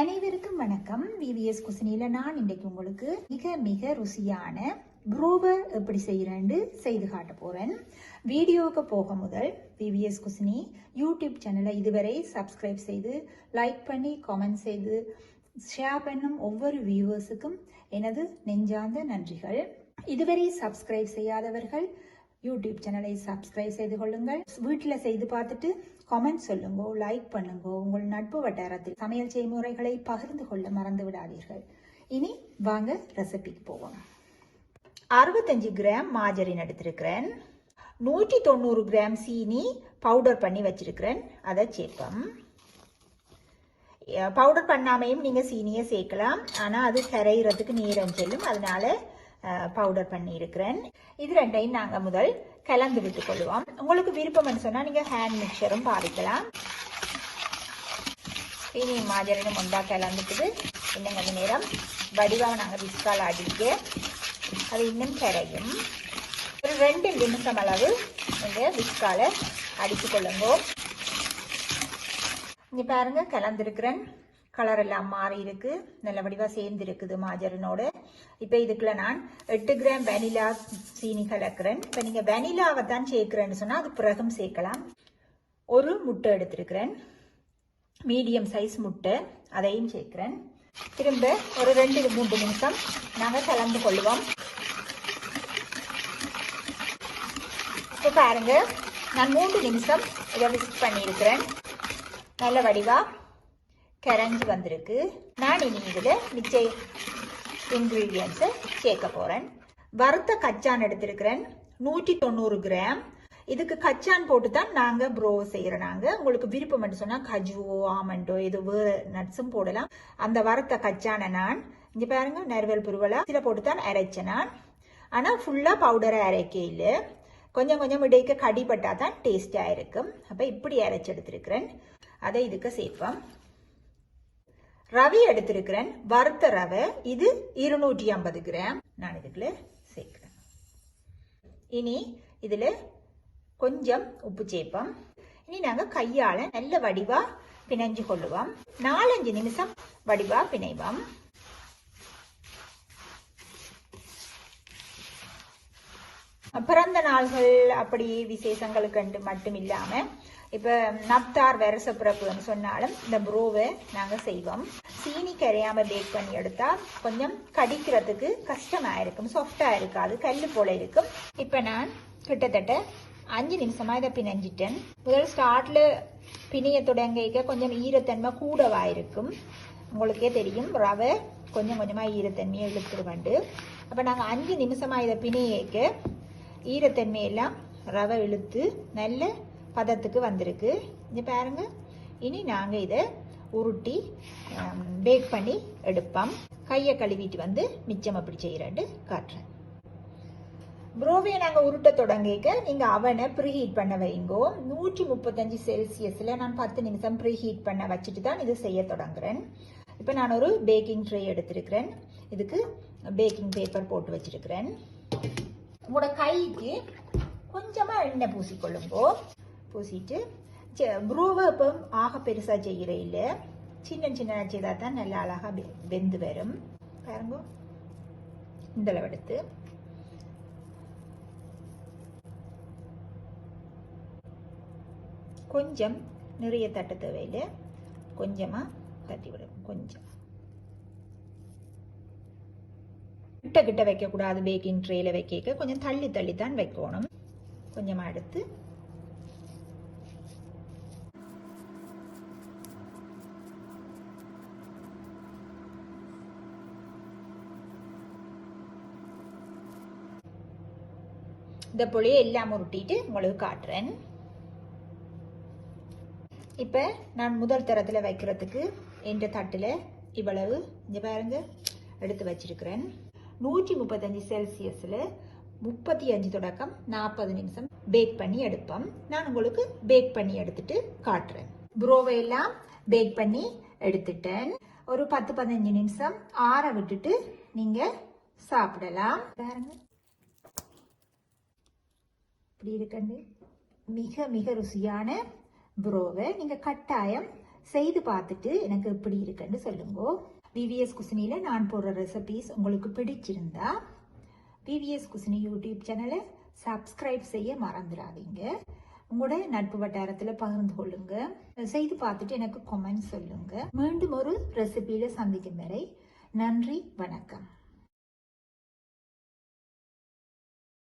அனைவருக்கும் வணக்கம். விவிஎஸ் குசினியில நான் இன்றைக்கு உங்களுக்கு மிக மிக ருசியான ப்ரோவை எப்படி செய்யறேன்னு செய்து காட்ட போறேன். வீடியோவுக்கு போக முதல் விவிஎஸ் குசினி யூடியூப் சேனலை இதுவரை சப்ஸ்கிரைப் செய்து லைக் பண்ணி காமெண்ட் செய்து ஷேர் பண்ணும் ஒவ்வொரு வியூவர்ஸுக்கும் எனது நெஞ்சார்ந்த நன்றிகள். இதுவரை சப்ஸ்கிரைப் செய்யாதவர்கள் யூடியூப் சேனலை சப்ஸ்கிரைப் செய்து கொள்ளுங்கள். வீட்டில் செய்து பார்த்துட்டு கமெண்ட் சொல்லுங்க லைக் பண்ணுங்க உங்கள் நட்பு வட்டாரத்தில் சமையல் செய்முறைகளை பகிர்ந்து கொள்ள மறந்து விடாதீர்கள். இனி வாங்க ரெசிபிக்கு போவோம். அறுபத்தஞ்சு கிராம் மாஜரின் எடுத்திருக்கிறேன். நூற்றி தொண்ணூறு கிராம் சீனி பவுடர் பண்ணி வச்சிருக்கிறேன். அதை சேர்ப்போம். பவுடர் பண்ணாமையும் நீங்கள் சீனியை சேர்க்கலாம். ஆனால் அது கரையிறதுக்கு நீரம் செல்லும் அதனால பவுடர் பண்ணியிருக்கிறேன். இது ரெண்டையும் நாங்கள் முதல் கலந்து விட்டு கொள்வோம் உங்களுக்கு விருப்பம்னு சொன்னால் நீங்கள் ஹேண்ட் மிக்சரும் பாதிக்கலாம். சீனி மாஜரினும் ஒன்றா கலந்துக்குது. இன்னும் கொஞ்ச நேரம் வடிவாக நாங்கள் விஸ்கால் அடிக்க அது இன்னும் கரையும். ஒரு ரெண்டு நிமிஷம் அளவு நீங்கள் விஸ்காலை அடித்து கொள்ளுங்கோ. இங்கே பாருங்க கலந்துருக்கிறேன். கலர் எல்லாம் மாறி இருக்குது நல்ல வடிவாக சேர்ந்து இருக்குது மாஜரனோட. இப்போ இதுக்குள்ள நான் எட்டு கிராம் வெனிலா சீனி கலக்கிறேன் இப்போ நீங்கள் வெனிலாவை தான் சேர்க்கிறேன்னு சொன்னால் அது பிறகும் சேர்க்கலாம். ஒரு முட்டை எடுத்திருக்கிறேன். மீடியம் சைஸ் முட்டை அதையும் சேர்க்கிறேன். திரும்ப ஒரு ரெண்டு மூன்று நிமிஷம் நாங்கள் கலந்து கொள்வோம். இப்போ பாருங்க நான் மூன்று நிமிஷம் இதை விசிட் பண்ணியிருக்கிறேன். நல்ல வடிவாக கரைஞ்சி வந்திருக்கு. நான் இனி இதில் மிச்ச இன்க்ரீடியன்ஸை சேர்க்க போகிறேன் வறுத்த கச்சான் எடுத்திருக்கிறேன். நூற்றி தொண்ணூறு கிராம். இதுக்கு கச்சான் போட்டு தான் நாங்கள் ப்ரோ செய்கிறோம் நாங்கள் உங்களுக்கு விருப்பம் சொன்னால் கஜுவோ ஆமண்டோ இது வேறு நட்ஸும் போடலாம். அந்த வறுத்த கச்சானை நான் இங்கே பாருங்க நறுவல் புருவலாக இதில் போட்டு தான் அரைச்சேன் நான் ஆனால் ஃபுல்லாக பவுடரை அரைக்கையில் இல்லை. கொஞ்சம் கொஞ்சம் இடைக்க கடிப்பட்டால் தான் டேஸ்டாக இருக்கும். அப்போ இப்படி அரைச்சி எடுத்திருக்கிறேன். அதை இதுக்கு சேர்ப்போம். ரவி எடுத்திருக்கிறேன் வறுத்த ரவை. இது இருநூற்றி ஐம்பது கிராம். நான் இதுக்குள்ள சேர்க்கிறேன். இனி இதில் கொஞ்சம் உப்பு சேர்ப்போம். இனி நாங்கள் கையால் நல்ல வடிவாக பிணைஞ்சு கொள்ளுவோம். நாலஞ்சு நிமிஷம் வடிவாக பிணைவோம். பிறந்த நாள்கள் அப்படி விசேஷங்களுக்கு மட்டும் இல்லாமல் இப்போ நப்தார் வரச பிறப்புன்னு சொன்னாலும் இந்த ப்ரோவை நாங்கள் செய்வோம். சீனி கரையாமல் பேக் பண்ணி எடுத்தால் கொஞ்சம் கடிக்கிறதுக்கு கஷ்டமாக இருக்கும் சாஃப்டாக இருக்காது கல் போல இருக்கும். இப்போ நான் கிட்டத்தட்ட அஞ்சு நிமிஷமாக இதை பிணைஞ்சிட்டேன். முதல் ஸ்டார்டில் பிணைய தொடங்கிக்க கொஞ்சம் ஈரத்தன்மை கூடவாக இருக்கும். உங்களுக்கே தெரியும் ரவை கொஞ்சம் கொஞ்சமாக ஈரத்தன்மையை இழுத்துருவண்டு. அப்போ நாங்கள் அஞ்சு நிமிஷமாக இதை பிணையக்க ஈரத்தன்மையெல்லாம் ரவை இழுத்து நல்ல பதத்துக்கு வந்திருக்கு. இது பாருங்கள் இனி நாங்கள் இதை உருட்டி பேக் பண்ணி எடுப்போம். கையை கழுவிட்டு வந்து மிச்சம் அப்படி செய்கிறேன்ட்டு காட்டுறேன். ப்ரோவையை நாங்கள் உருட்ட தொடங்கிக்க நீங்கள் அவனை ப்ரீஹீட் பண்ண வைங்கோ. நூற்றி முப்பத்தஞ்சு செல்சியஸில் நான் பத்து நிமிஷம் ப்ரீஹீட் பண்ண வச்சுட்டு தான் இதை செய்ய தொடங்குறேன். இப்போ நான் ஒரு பேக்கிங் ட்ரே எடுத்திருக்கிறேன். இதுக்கு பேக்கிங் பேப்பர் போட்டு வச்சிருக்கிறேன். உங்களோட கைக்கு கொஞ்சமாக எண்ணெய் பூசிக்கொள்ளுங்கோ. பூசிட்டு ப்ரூவை இப்போ ஆக பெருசாக செய்கிற இல்லை. சின்ன சின்ன செய்தால் தான் நல்லா அழகாக வெந்து வரும். பாருங்க. இந்த அளவெடுத்து கொஞ்சம் நிறைய தட்ட தேவையில்லை. கொஞ்சமாக தட்டி விடும் கொஞ்சம். கிட்ட கிட்ட வைக்கக்கூடாது பேக்கிங் ட்ரேயில் வைக்க கொஞ்சம் தள்ளி தள்ளி தான் வைக்கணும். கொஞ்சமாக எடுத்து இந்த புளியை எல்லாம் உருட்டிட்டு உங்களுக்கு காட்டுறேன். இப்போ நான் முதல் தரத்தில் வைக்கிறதுக்கு என்ற தட்டில் இவ்வளவு. இங்கே பாருங்க எடுத்து வச்சிருக்கிறேன். நூற்றி முப்பத்தஞ்சு செல்சியஸில் முப்பத்தி அஞ்சு தொடக்கம் நாற்பது நிமிஷம் பேக் பண்ணி எடுப்போம். நான் உங்களுக்கு பேக் பண்ணி எடுத்துட்டு காட்டுறேன். புரோவை எல்லாம் பேக் பண்ணி எடுத்துட்டேன். ஒரு பத்து பதினஞ்சு நிமிஷம் ஆற விட்டுட்டு நீங்கள் சாப்பிடலாம். பாருங்க. இப்படி இருக்கண்டு. மிக மிக ருசியான ப்ரோவை நீங்கள் கட்டாயம் செய்து பார்த்துட்டு எனக்கு எப்படி இருக்குன்னு சொல்லுங்க. விவிஎஸ் குசினியில் நான் போடுற ரெசிபிஸ் உங்களுக்கு பிடிச்சிருந்தா விவிஎஸ் குசினி யூடியூப் சேனலை சப்ஸ்கிரைப் செய்ய மறந்துடாதீங்க. உங்களோட நட்பு வட்டாரத்தில் பகிர்ந்து கொள்ளுங்க. செய்து பார்த்துட்டு எனக்கு கமெண்ட் சொல்லுங்க. மீண்டும் ஒரு ரெசிபியில் சந்திக்கும் வரை நன்றி வணக்கம்.